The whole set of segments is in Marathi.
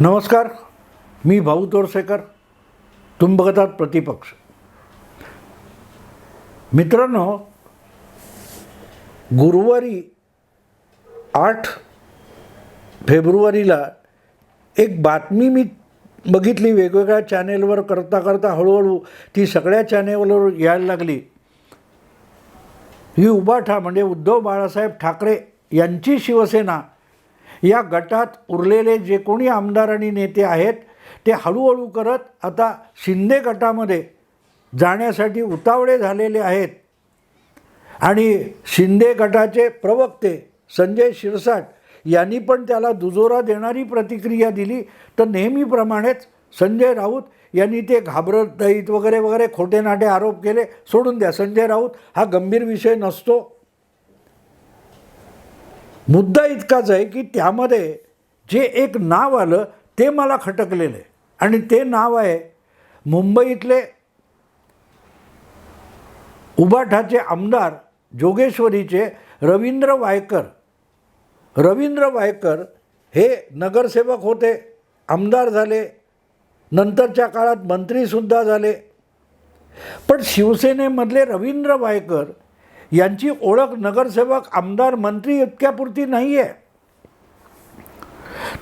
नमस्कार मी भाऊ तोरसेकर तुम्ही बघत आहात प्रतिपक्ष. मित्रांनो गुरुवारी आठ फेब्रुवारीला एक बातमी मी बघितली वेगवेगळ्या चॅनेलवर करता करता हळूहळू ती सगळ्या चॅनेलवर यायला लागली. ही उबाठा म्हणजे उद्धव बाळासाहेब ठाकरे यांची शिवसेना या गटात उरलेले जे कोणी आमदार आणि नेते आहेत ते हळूहळू करत आता शिंदे गटामध्ये जाण्यासाठी उतावळे झालेले आहेत. आणि शिंदे गटाचे प्रवक्ते संजय शिरसाट यांनी पण त्याला दुजोरा देणारी प्रतिक्रिया दिली. तर नेहमीप्रमाणेच संजय राऊत यांनी ते घाबरत नाहीत वगैरे वगैरे खोटे नाटे आरोप केले. सोडून द्या संजय राऊत हा गंभीर विषय नसतो. मुद्दा इतकाच आहे की त्यामध्ये जे एक नाव आलं ते मला खटकलेलं आहे. आणि ते नाव आहे मुंबईतले उबाठाचे आमदार जोगेश्वरीचे रवींद्र वायकर. रवींद्र वायकर हे नगरसेवक होते आमदार झाले. नंतरच्या काळात मंत्रीसुद्धा झाले. पण शिवसेनेमधले रवींद्र वायकर यांची ओळख नगरसेवक आमदार मंत्री इतक्यापुरती नाही आहे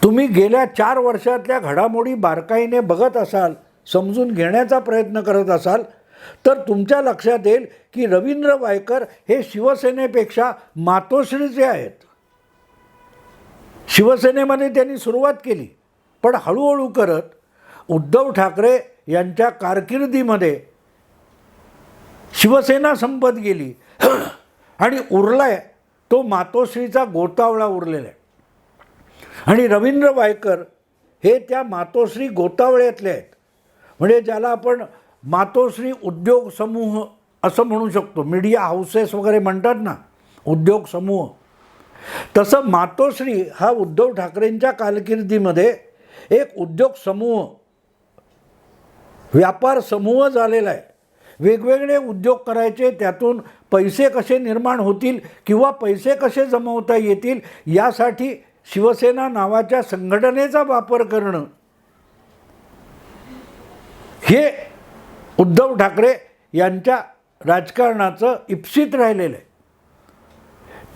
तुम्ही गेल्या चार वर्षातल्या घडामोडी बारकाईने बघत असाल समजून घेण्याचा प्रयत्न करत असाल तर तुमच्या लक्षात येईल की रवींद्र वायकर हे शिवसेनेपेक्षा मातोश्रीचे आहेत. शिवसेनेमध्ये त्यांनी सुरुवात केली पण हळूहळू करत उद्धव ठाकरे यांच्या कारकिर्दीमध्ये शिवसेना संपत गेली. आणि उरलाय तो मातोश्रीचा गोतावळा उरलेला आहे. आणि रवींद्र वायकर हे त्या मातोश्री गोतावळ्यातले आहेत. म्हणजे ज्याला आपण मातोश्री उद्योग समूह असं म्हणू शकतो. मीडिया हाऊसेस वगैरे म्हणतात ना उद्योग समूह. तसं मातोश्री हा उद्धव ठाकरेंच्या कारकिर्दीमध्ये एक उद्योग समूह व्यापार समूह झालेला आहे. वेगवेगळे उद्योग करायचे त्यातून पैसे कसे निर्माण होतील किंवा पैसे कसे जमवता येतील यासाठी शिवसेना नावाच्या संघटनेचा वापर करणं. हे उद्धव ठाकरे यांच्या राजकारणाचं इप्सित राहिलेलं आहे.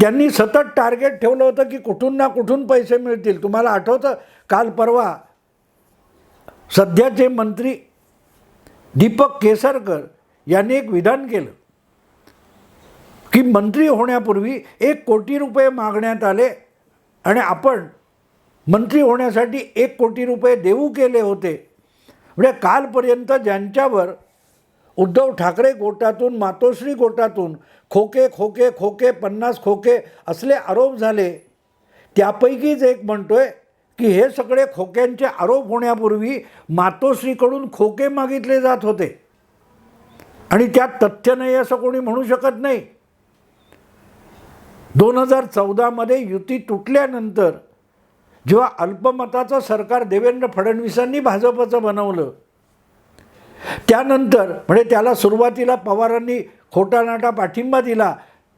त्यांनी सतत टार्गेट ठेवलं होतं की कुठून ना कुठून पैसे मिळतील. तुम्हाला आठवतं? काल परवा सध्याचे मंत्री दीपक केसरकर यांनी एक विधान केलं की मंत्री होण्यापूर्वी एक कोटी रुपये मागण्यात आले आणि आपण मंत्री होण्यासाठी एक कोटी रुपये देऊ केले होते. म्हणजे कालपर्यंत ज्यांच्यावर उद्धव ठाकरे गोटातून मातोश्री गोटातून खोके खोके खोके पन्नास खोके असले आरोप झाले त्यापैकीच एक म्हणतोय की हे सगळे खोक्यांचे आरोप होण्यापूर्वी मातोश्रीकडून खोके मागितले जात होते. आणि त्यात तथ्य नाही असं कोणी म्हणू शकत नाही. दोन हजार चौदामध्ये युती तुटल्यानंतर जेव्हा अल्पमताचं सरकार देवेंद्र फडणवीसांनी भाजपचं बनवलं त्यानंतर म्हणजे त्याला सुरुवातीला पवारांनी खोटा नाटा पाठिंबा दिला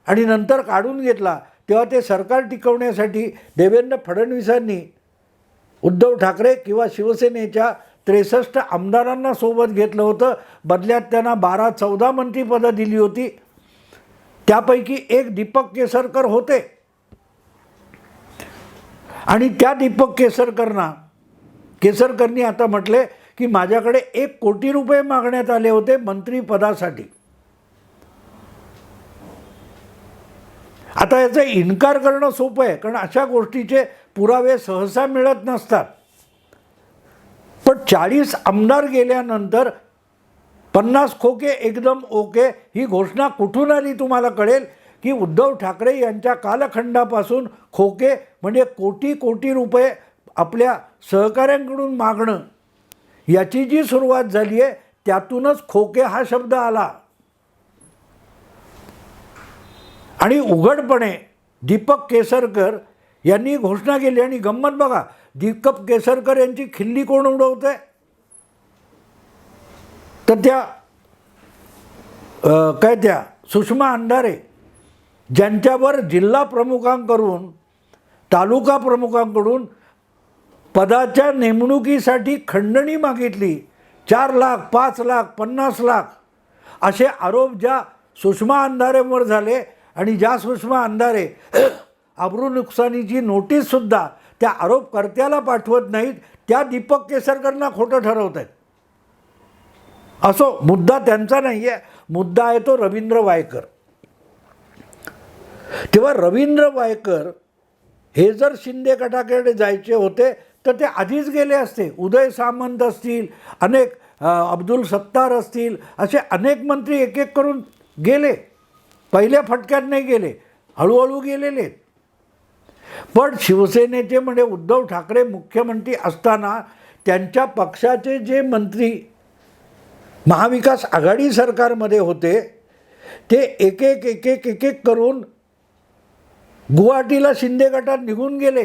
आणि नंतर काढून घेतला तेव्हा ते सरकार टिकवण्यासाठी देवेंद्र फडणवीसांनी उद्धव ठाकरे किंवा शिवसेनेच्या त्रेसष्ट आमदारांना सोबत घेतलं होतं. बदल्यात त्यांना बारा चौदा मंत्रीपदं दिली होती. त्यापैकी एक दीपक केसरकर होते. आणि त्या दीपक केसरकरना केसरकरनी आता म्हटले की माझ्याकडे एक कोटी रुपये मागण्यात आले होते मंत्रीपदासाठी आता याचा इन्कार करणं सोपं आहे कारण अशा गोष्टीचे पुरावे सहसा मिळत नसतात. पण चाळीस आमदार गेल्यानंतर पन्नास खोके एकदम ओके ही घोषणा कुठून आली तुम्हाला कळेल? की उद्धव ठाकरे यांच्या कालखंडापासून खोके म्हणजे कोटी कोटी रुपये आपल्या सहकाऱ्यांकडून मागणं याची जी सुरुवात झाली आहे त्यातूनच खोके हा शब्द आला. आणि उघडपणे दीपक केसरकर यांनी घोषणा केली आणि गंमत बघा दीपक केसरकर यांची खिल्ली कोण उडवते तर त्या काय त्या सुषमा अंधारे ज्यांच्यावर जिल्हा प्रमुखांकडून तालुका प्रमुखांकडून पदाच्या नेमणुकीसाठी खंडणी मागितली चार लाख पाच लाख पन्नास लाख असे आरोप ज्या सुषमा अंधारेवर झाले आणि ज्या सुषमा अंधारे अब्रू नुकसानीची नोटीससुद्धा त्या आरोपकर्त्याला पाठवत नाहीत त्या दीपक केसरकरना खोटं ठरवत आहेत असो मुद्दा त्यांचा नाही आहे मुद्दा आहे तो रवींद्र वायकर. तेव्हा रवींद्र वायकर हे जर शिंदे गटाकडे जायचे होते तर ते आधीच गेले असते. उदय सामंत असतील अनेक अब्दुल सत्तार असतील असे अनेक मंत्री एक एक करून गेले. पहिल्या फटक्यात नाही गेले. हळूहळू गेलेले. आहेत. पण शिवसेनेचे म्हणजे उद्धव ठाकरे मुख्यमंत्री असताना त्यांच्या पक्षाचे जे मंत्री महाविकास आघाडी सरकारमध्ये होते ते एक एक एक एक एक एक करून गुवाहाटीला शिंदे गटात निघून गेले.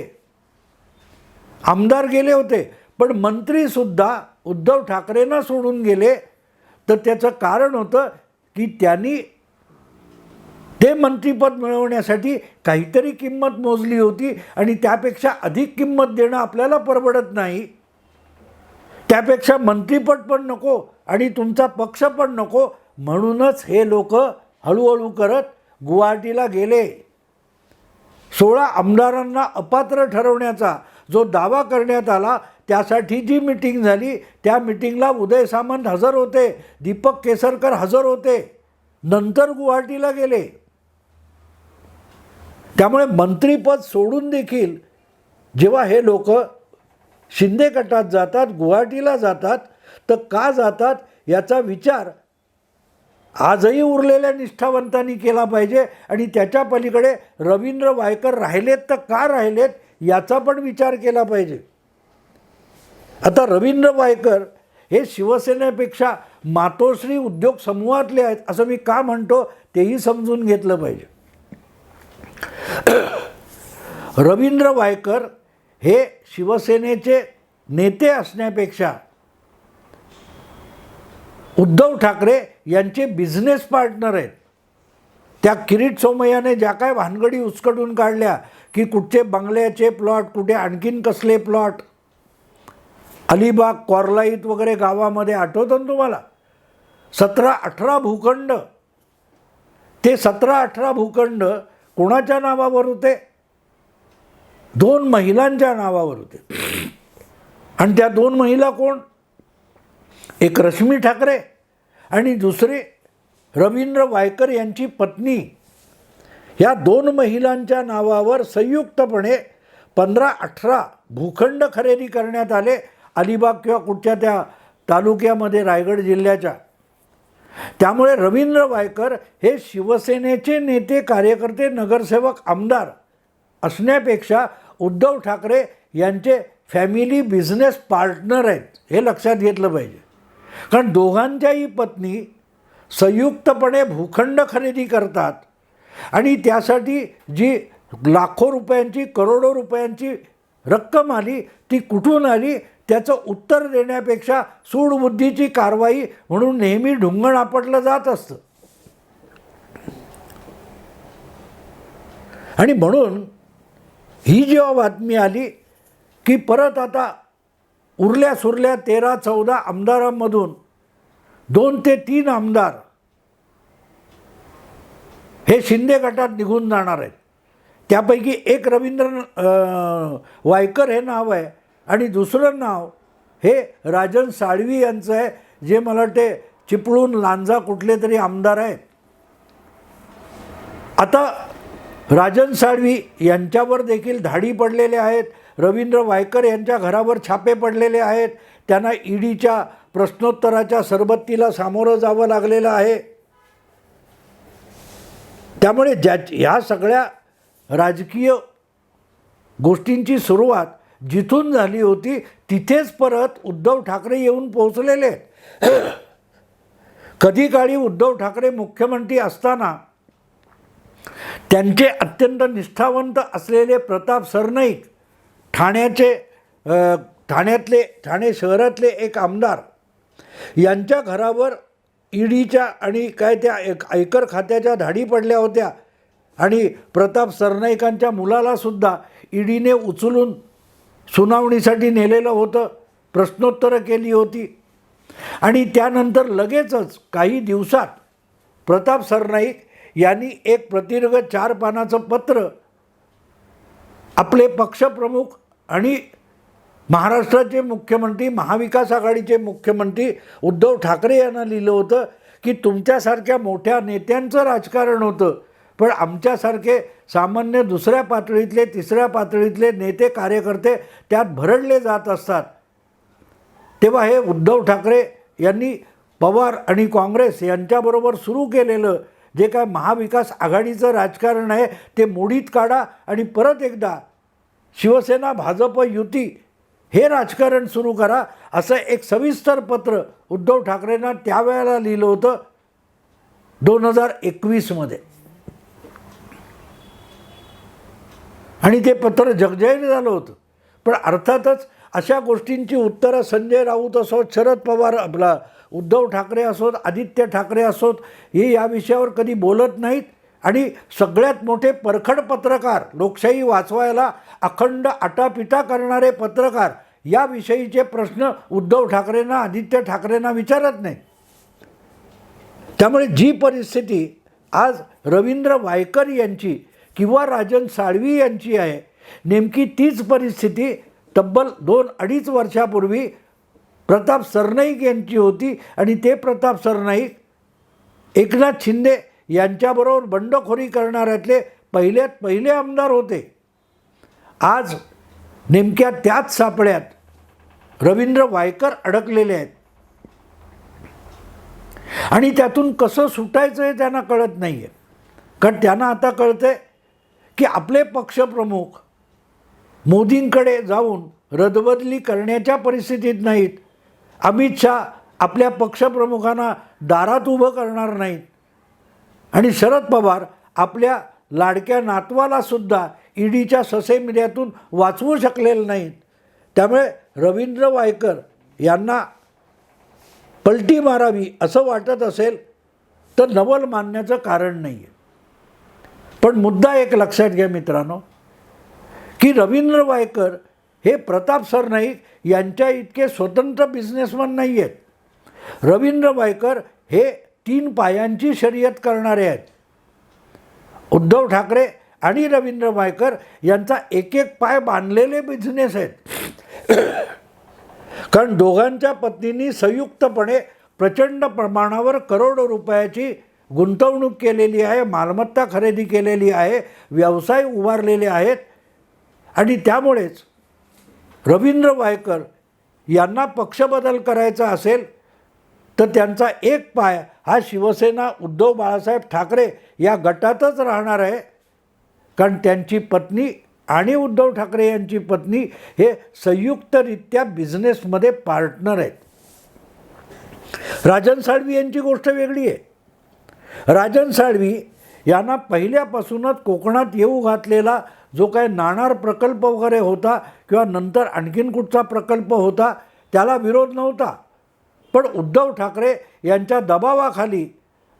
आमदार गेले होते पण मंत्रीसुद्धा उद्धव ठाकरेंना सोडून गेले. तर त्याचं कारण होतं की त्यांनी ते मंत्रीपद मिळवण्यासाठी काहीतरी किंमत मोजली होती आणि त्यापेक्षा अधिक किंमत देणं आपल्याला परवडत नाही. त्यापेक्षा मंत्रीपद पण नको आणि तुमचा पक्ष पण नको. म्हणूनच हे लोक हळूहळू करत गुवाहाटीला गेले. सोळा आमदारांना अपात्र ठरवण्याचा जो दावा करण्यात आला त्यासाठी जी मिटिंग झाली त्या मिटिंगला उदय सामंत हजर होते दीपक केसरकर हजर होते. नंतर गुवाहाटीला गेले. त्यामुळे मंत्रीपद सोडून देखील जेव्हा हे लोक शिंदे गटात जातात गुवाहाटीला जातात तर का जातात याचा विचार आजही उरलेल्या निष्ठावंतांनी केला पाहिजे आणि त्याच्या पलीकडे रवींद्र वायकर राहिलेत तर का राहिलेत याचा पण विचार केला पाहिजे. आता रवींद्र वायकर हे शिवसेनेपेक्षा मातोश्री उद्योग समूहातले आहेत असं मी का म्हणतो तेही समजून घेतलं पाहिजे. रवींद्र वायकर हे शिवसेनेचे नेते असण्यापेक्षा उद्धव ठाकरे यांचे बिझनेस पार्टनर आहेत. त्या किरीट सोमय्याने ज्या काय भानगडी उचकटून काढल्या की कुठचे बंगल्याचे प्लॉट कुठे आणखीन कसले प्लॉट अलिबाग कॉर्लाईत वगैरे गावामध्ये आठवतं ना तुम्हाला? सतरा अठरा भूखंड. ते सतरा अठरा भूखंड कोणाच्या नावावर होते? दोन महिलांच्या नावावर होते. आणि त्या दोन महिला कोण? एक रश्मी ठाकरे आणि दुसरे रवींद्र वायकर यांची पत्नी. या दोन महिलांच्या नावावर संयुक्तपणे पंधरा अठरा भूखंड खरेदी करण्यात आले. अलिबाग किंवा कुठच्या त्या तालुक्यामध्ये रायगड जिल्ह्याच्या. त्यामुळे रवींद्र वायकर हे शिवसेनेचे नेते कार्यकर्ते नगरसेवक आमदार असण्यापेक्षा उद्धव ठाकरे यांचे फॅमिली बिझनेस पार्टनर आहेत हे लक्षात घेतलं पाहिजे. कारण दोघांच्याही पत्नी संयुक्तपणे भूखंड खरेदी करतात आणि त्यासाठी जी लाखो रुपयांची करोडो रुपयांची रक्कम आली ती कुठून आली? त्याचं उत्तर देण्यापेक्षा सूडबुद्धीची कारवाई म्हणून नेहमी ढुंगण आपटलं जात असतं. आणि म्हणून ही जेव्हा बातमी आली की परत आता उरल्या सुरल्या तेरा चौदा आमदारांमधून दोन ते तीन आमदार हे शिंदे गटात निघून जाणार आहेत. त्यापैकी एक रवींद्र वायकर हे नाव आहे. आणि दुसरं नाव हे राजन साळवी यांचं आहे जे मला वाटते चिपळूण लांजा कुठले तरी आमदार आहेत. आता राजन साळवी यांच्यावर देखील धाडी पडलेले आहेत. रवींद्र वायकर यांच्या घरावर छापे पडलेले आहेत. त्यांना ईडीच्या प्रश्नोत्तराच्या सरबत्तीला सामोरं जावं लागलेलं आहे. त्यामुळे ज्या ह्या सगळ्या राजकीय गोष्टींची सुरुवात जिथून झाली होती तिथेच परत उद्धव ठाकरे येऊन पोहोचलेले आहेत. कधी काळी उद्धव ठाकरे मुख्यमंत्री असताना त्यांचे अत्यंत निष्ठावंत असलेले प्रताप सरनाईक ठाण्याचे ठाण्यातले ठाणे शहरातले एक आमदार यांच्या घरावर ईडीच्या आणि काय त्या एक आयकर खात्याच्या धाडी पडल्या होत्या आणि प्रताप सरनाईकांच्या मुलालासुद्धा ईडीने उचलून सुनावणीसाठी नेलेलं होतं प्रश्नोत्तरं केली होती. आणि त्यानंतर लगेचच काही दिवसात प्रताप सरनाईक यांनी एक प्रदीर्घ चार पानाचं पत्र आपले पक्षप्रमुख आणि महाराष्ट्राचे मुख्यमंत्री महाविकास आघाडीचे मुख्यमंत्री उद्धव ठाकरे यांना लिहिलं होतं की तुमच्यासारख्या मोठ्या नेत्यांचं राजकारण होतं. पण आमच्यासारखे सामान्य दुसऱ्या पातळीतले तिसऱ्या पातळीतले नेते कार्यकर्ते त्यात भरडले जात असतात. तेव्हा हे उद्धव ठाकरे यांनी पवार आणि काँग्रेस यांच्याबरोबर सुरू केलेलं जे काय महाविकास आघाडीचं राजकारण आहे ते मोडीत काढा आणि परत एकदा शिवसेना भाजप युती हे राजकारण सुरू करा असं एक सविस्तर पत्र उद्धव ठाकरेंना त्यावेळेला लिहिलं होतं दोन हजार एकवीसमध्ये. आणि ते पत्र जगजाहीर झालं होतं. पण अर्थातच अशा गोष्टींची उत्तरं संजय राऊत असोत शरद पवार आपला उद्धव ठाकरे असोत आदित्य ठाकरे असोत हे या विषयावर कधी बोलत नाहीत. आणि सगळ्यात मोठे परखड पत्रकार लोकशाही वाचवायला अखंड आटापिटा करणारे पत्रकार याविषयीचे प्रश्न उद्धव ठाकरेंना आदित्य ठाकरेंना विचारत नाही त्यामुळे जी परिस्थिती आज रवींद्र वायकर यांची किंवा राजन साळवी यांची आहे. नेमकी तीच परिस्थिती तब्बल दोन अडीच वर्षापूर्वी प्रताप सरनाईक यांची होती आणि ते प्रताप सरनाईक एकनाथ शिंदे यांच्याबरोबर बंडखोरी करणाऱ्यातले पहिल्यात पहिले आमदार होते. आज नेमक्या त्याच सापड्यात रवींद्र वायकर अडकलेले आहेत. आणि त्यातून कसं सुटायचं हे त्यांना कळत नाही आहे कारण त्यांना आता कळतं आहे की आपले पक्षप्रमुख मोदींकडे जाऊन रदबदली करण्याच्या परिस्थितीत नाहीत. अमित शहा आपल्या पक्षप्रमुखांना दारात उभं करणार नाहीत. आणि शरद पवार आपल्या लाडक्या नातवालासुद्धा ईडीच्या ससेमिऱ्यातून वाचवू शकलेले नाहीत. त्यामुळे रवींद्र वायकर यांना पलटी मारावी असं वाटत असेल तर नवल मानण्याचं कारण नाही आहे पण मुद्दा एक लक्षात घ्या मित्रांनो की रवींद्र वायकर हे प्रताप सरनाईक यांच्या इतके स्वतंत्र बिझनेसमन नाही आहेत रवींद्र वायकर हे तीन पायांची शर्यत करणारे आहेत. उद्धव ठाकरे आणि रवींद्र वायकर यांचा एक एक पाय बांधलेले बिझनेस आहेत. कारण दोघांच्या पत्नींनी संयुक्तपणे प्रचंड प्रमाणावर करोडो रुपयाची गुंतवणूक केलेली आहे मालमत्ता खरेदी केलेली आहे व्यवसाय उभारलेले आहेत. आणि त्यामुळेच रवींद्र वायकर यांना पक्षबदल करायचा असेल तर त्यांचा एक पाय हा शिवसेना उद्धव बाळासाहेब ठाकरे या गटातच राहणार आहे. कारण त्यांची पत्नी आणि उद्धव ठाकरे यांची पत्नी हे संयुक्तरित्या बिझनेसमध्ये पार्टनर आहेत. राजन साळवी यांची गोष्ट वेगळी आहे. राजन साळवी यांना पहिल्यापासूनच कोकणात येऊ घातलेला जो काय नाणार प्रकल्प वगैरे होता किंवा नंतर आणखीन कुठचा प्रकल्प होता त्याला विरोध नव्हता. पण उद्धव ठाकरे यांच्या दबावाखाली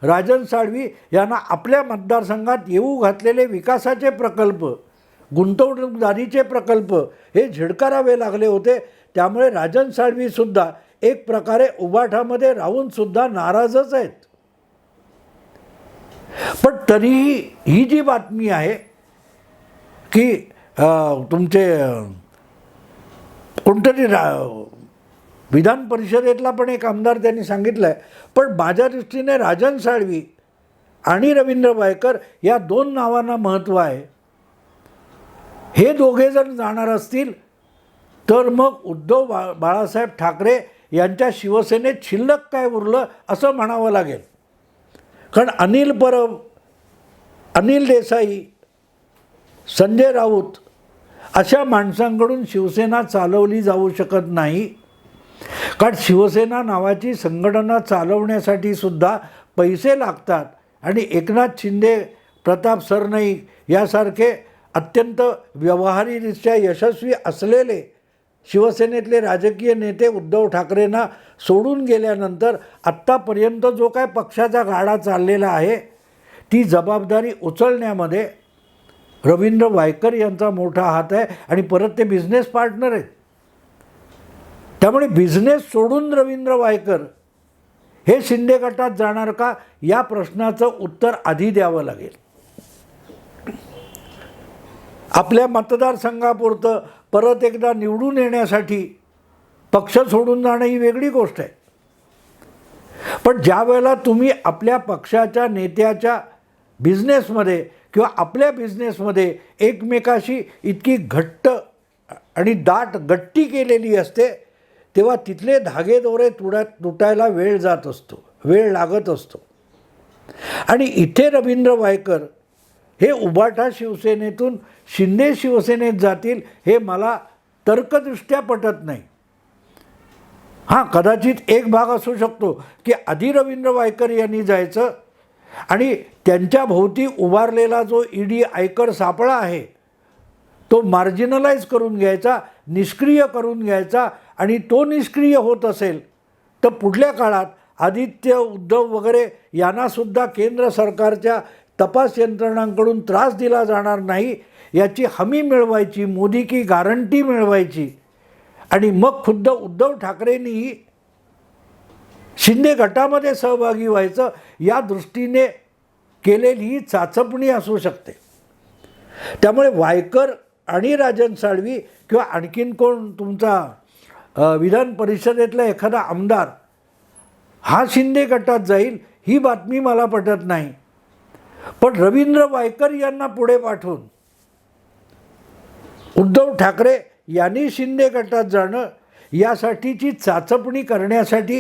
राजन साळवी यांना आपल्या मतदारसंघात येऊ घातलेले विकासाचे प्रकल्प गुंतवणूकदारीचे प्रकल्प हे झिडकारावे लागले होते. त्यामुळे राजन साळवीसुद्धा एक प्रकारे उबाठामध्ये राहूनसुद्धा नाराजच आहेत. पण तरीही ही जी बातमी आहे की तुमचे कोणतरी रा विधान परिषदेतला पण एक आमदार त्यांनी सांगितलं आहे पण माझ्या दृष्टीने राजन साळवी आणि रवींद्र वायकर या दोन नावांना महत्त्व आहे. हे दोघे जर जाणार असतील तर मग उद्धव बा बाळासाहेब ठाकरे यांच्या शिवसेनेत शिल्लक काय उरलं असं म्हणावं लागेल. कारण अनिल परब अनिल देसाई संजय राऊत अशा माणसांकडून शिवसेना चालवली जाऊ शकत नाही. कारण शिवसेना नावाची संघटना चालवण्यासाठी सुद्धा पैसे लागतात. आणि एकनाथ शिंदे प्रताप सरनाईक यासारखे अत्यंत व्यवहारीरित्या यशस्वी असलेले शिवसेनेतले राजकीय नेते उद्धव ठाकरेंना सोडून गेल्यानंतर आत्तापर्यंत जो काय पक्षाचा गाडा चाललेला आहे ती जबाबदारी उचलण्यामध्ये रवींद्र वायकर यांचा मोठा हात आहे आणि परत ते बिझनेस पार्टनर आहेत. त्यामुळे बिझनेस सोडून रवींद्र वायकर हे शिंदे गटात जाणार का या प्रश्नाचं उत्तर आधी द्यावं लागेल. आपल्या मतदारसंघापुरतं परत एकदा निवडून येण्यासाठी पक्ष सोडून जाणं ही वेगळी गोष्ट आहे. पण ज्या वेळेला तुम्ही आपल्या पक्षाच्या नेत्याच्या बिझनेसमध्ये किंवा आपल्या बिझनेसमध्ये एकमेकाशी इतकी घट्ट आणि दाट गट्टी केलेली असते तेव्हा तिथले धागेदोरे तुडा तुटायला वेळ जात असतो वेळ लागत असतो. आणि इथे रवींद्र वायकर हे उबाटा शिवसेनेतून शिंदे शिवसेनेत जातील हे मला तर्कदृष्ट्या पटत नाही. हां कदाचित एक भाग असू शकतो की आधी रवींद्र वायकर यांनी जायचं आणि त्यांच्या भोवती उभारलेला जो ईडी आयकर सापळा आहे तो मार्जिनलाइज करून घ्यायचा निष्क्रिय करून घ्यायचा आणि तो निष्क्रिय होत असेल तर पुढल्या काळात आदित्य उद्धव वगैरे यांनासुद्धा केंद्र सरकारच्या तपास यंत्रणांकडून त्रास दिला जाणार नाही याची हमी मिळवायची मोदी की गारंटी मिळवायची. आणि मग खुद्द उद्धव ठाकरेंनीही शिंदे गटामध्ये सहभागी व्हायचं या दृष्टीने केलेली ही चाचपणी असू शकते. त्यामुळे वायकर आणि राजन साळवी किंवा आणखीन कोण तुमचा विधान परिषदेतला एखादा आमदार हा शिंदे गटात जाईल ही बातमी मला पटत नाही. पण रवींद्र वायकर यांना पुढे पाठवून उद्धव ठाकरे यांनी शिंदे गटात जाणं यासाठीची चाचपणी करण्यासाठी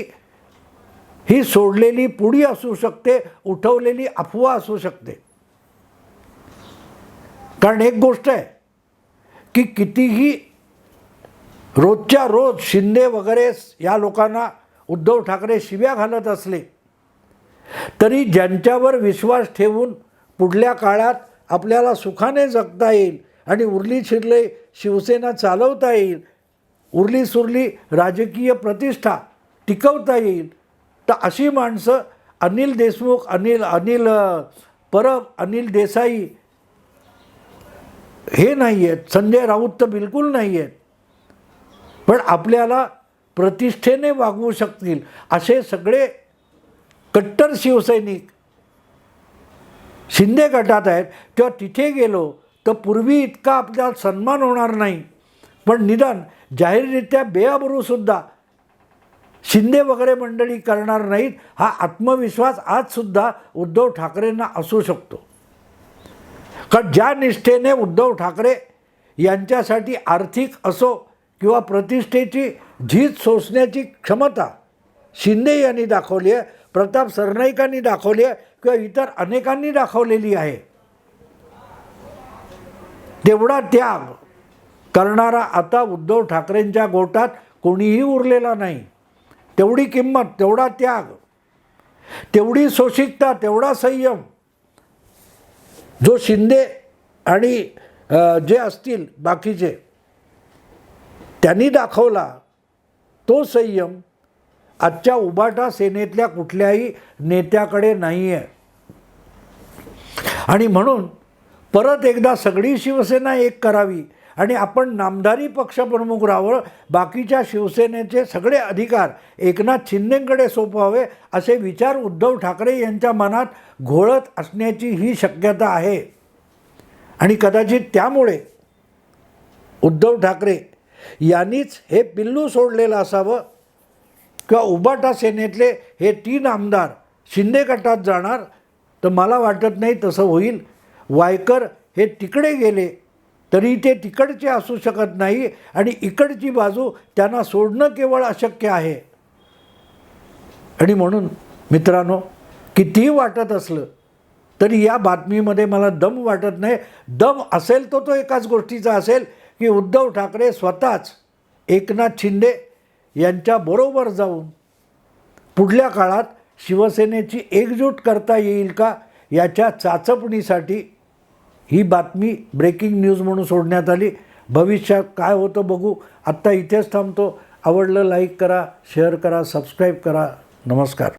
ही सोडलेली पुडी असू शकते उठवलेली अफवा असू शकते. कारण एक गोष्ट आहे की कितीही रोजच्या रोज शिंदे वगैरे या लोकांना उद्धव ठाकरे शिव्या घालत असले तरी ज्यांच्यावर विश्वास ठेवून पुढल्या काळात आपल्याला सुखाने जगता येईल आणि उरली शिरले शिवसेना चालवता येईल उरली सुरली राजकीय प्रतिष्ठा टिकवता येईल तर अशी माणसं अनिल देशमुख अनिल अनिल परब अनिल देसाई हे नाही आहेत संजय राऊत तर बिलकुल नाही आहेत पण आपल्याला प्रतिष्ठेने वागवू शकतील असे सगळे कट्टर शिवसैनिक शिंदे गटात आहेत तेव्हा तिथे गेलो तर पूर्वी इतका आपला सन्मान होणार नाही. पण निदान जाहीररित्या बेअबरूसुद्धा शिंदे वगैरे मंडळी करणार नाहीत हा आत्मविश्वास आजसुद्धा उद्धव ठाकरेंना असू शकतो. कारण ज्या निष्ठेने उद्धव ठाकरे यांच्यासाठी आर्थिक असो किंवा प्रतिष्ठेची झीज सोसण्याची क्षमता शिंदे यांनी दाखवली आहे प्रताप सरनाईकांनी दाखवली आहे किंवा इतर अनेकांनी दाखवलेली आहे. तेवढा त्याग करणारा आता उद्धव ठाकरेंच्या गोटात कोणीही उरलेला नाही. तेवढी किंमत तेवढा त्याग तेवढी सोशिकता तेवढा संयम जो शिंदे आणि जे असतील बाकीचे त्यांनी दाखवला तो संयम आजच्या उबाटा सेनेतल्या कुठल्याही नेत्याकडे नाही आहे आणि म्हणून परत एकदा सगळी शिवसेना एक करावी आणि आपण नामधारी पक्षप्रमुख रावळ बाकीच्या शिवसेनेचे सगळे अधिकार एकनाथ शिंदेकडे सोपवावे असे विचार उद्धव ठाकरे यांच्या मनात घोळत असण्याची ही शक्यता आहे. आणि कदाचित त्यामुळे उद्धव ठाकरे यांनीच हे पिल्लू सोडलेलं असावं किंवा उबाटा सेनेतले हे तीन आमदार शिंदे गटात जाणार तर मला वाटत नाही तसं होईल. वायकर हे तिकडे गेले तरी ते तिकडचे असू शकत नाही आणि इकडची बाजू त्यांना सोडणं केवळ अशक्य आहे. आणि म्हणून मित्रांनो कितीही वाटत असलं तरी या बातमीमध्ये मला दम वाटत नाही. दम असेल तो तो एकाच गोष्टीचा असेल की उद्धव ठाकरे स्वतःच एकनाथ शिंदे यांच्याबरोबर जाऊन पुढल्या काळात शिवसेनेची एकजूट करता येईल का याच्या चाचपणीसाठी ही बातमी ब्रेकिंग न्यूज म्हणून सोडण्यात आली. भविष्यात काय होतं बघू. आत्ता इथेच थांबतो. आवडलं लाईक करा शेअर करा सबस्क्राईब करा. नमस्कार.